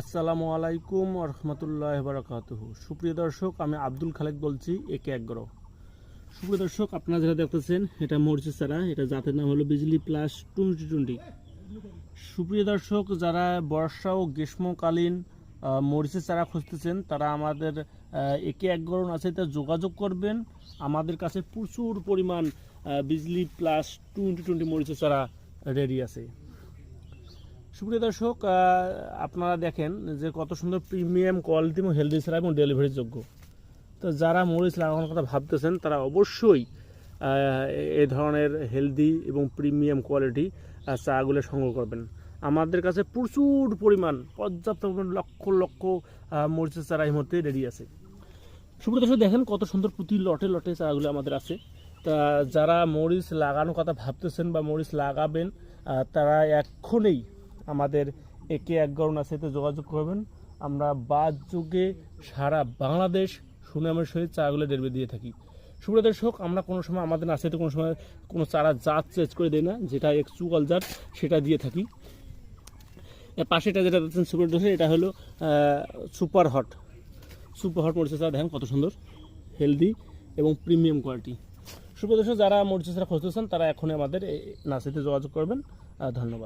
আসসালামু আলাইকুম রহমতুল্লাহ বারকাতুহ। সুপ্রিয় দর্শক, আমি আব্দুল খালেক বলছি, একে একগ্র সুপ্রিয় দর্শক, আপনারা যেটা দেখতেছেন, এটা মরিচের চারা, এটা জাতের নাম হলো বিজলি প্লাস টোয়েন্টি টোয়েন্টি সুপ্রিয় দর্শক, যারা বর্ষা ও গ্রীষ্মকালীন মরিচের চারা খুঁজতেছেন, তারা আমাদের একে এক গরণ আছে তা যোগাযোগ করবেন। আমাদের কাছে প্রচুর পরিমাণ বিজলি প্লাস টোয়েন্টি টোয়েন্টি মরিচের চারা রেডি আছে। সুপ্রিয় দর্শক আপনারা দেখেন যে কত সুন্দর প্রিমিয়াম কোয়ালিটি এবং হেলদি ছাড়া এবং ডেলিভারি যোগ্য। তো যারা মরিচ লাগানোর কথা ভাবতেছেন, তারা অবশ্যই এই ধরনের হেলদি এবং প্রিমিয়াম কোয়ালিটি চাগুলো সংগ্রহ করবেন। আমাদের কাছে প্রচুর পরিমাণ, পর্যাপ্ত পরিমাণ, লক্ষ লক্ষ মরিচের চারা এই মুহূর্তে রেডি আছে। সুপ্রিয় দর্শক, দেখেন কত সুন্দর প্রতি লটে লটে চারাগুলো আমাদের আছে। তা যারা মরিচ লাগানোর কথা ভাবতেছেন বা মরিচ লাগাবেন তারা এক্ষুনি আমাদের একে এক আছে এতে যোগাযোগ করবেন। আমরা বাদ যুগে সারা বাংলাদেশ সুনামের সহিত চারাগুলো ডেলিভারি দিয়ে থাকি। সুপ্রিয় দর্শক, আমরা কোনো সময় আমাদের নার্সারিতে কোনো সময় কোনো চারা জাত চেঞ্জ করে দিই না, যেটা একচুয়াল জাত, সেটা দিয়ে থাকি। পাশেটা যেটা দেখছেন সুপার দর্শক, এটা হলো সুপার হট সুপার হট মরিচের চারা, দেখেন কত সুন্দর হেলদি এবং প্রিমিয়াম কোয়ালিটি সুপ্রদর্শক যারা মরিচের চারা খুঁজতেছেন, তারা এখনই আমাদের নার্সারিতে যোগাযোগ করবেন। ধন্যবাদ।